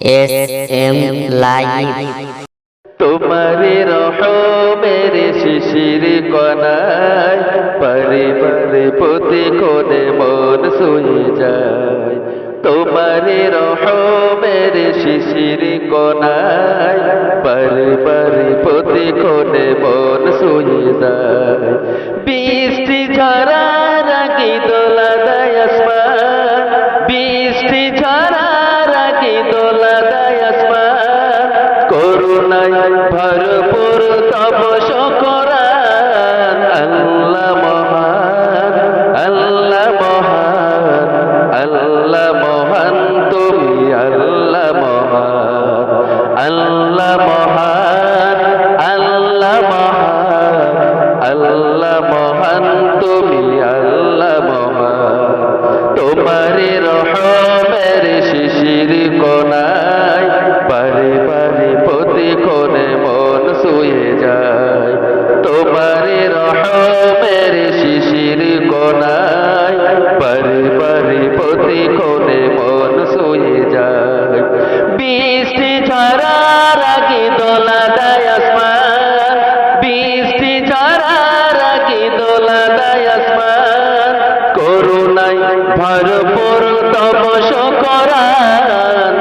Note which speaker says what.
Speaker 1: S M live
Speaker 2: তোমারে রহমের শিশির কনায় পারে পারে প্রতি কোণে মন শুয়ে যায়। তোমারে রহমের শিশির কনায় পারে পারে প্রতি কোণে মন শুয়ে যায়। করুণায় ভরপুর তব শকরান। আল্লাহ মহান আল্লাহ মহান আল্লাহ মহান, তুমি আল্লাহ মহান। আল্লাহ মহান আল্লাহ মহান আল্লাহ মহান, তুমি আল্লাহ মহান। তোমারে যায়। তোমারে রহমের শিশির কোনায়, পারে পারে প্রতি কোণে মন শুয়ে যায়। বৃষ্টি ঝরার আগে দোলা দেয় বৃষ্টি ঝরার আগে দোলা দেয় করুণাই ভরপুর তব শকরান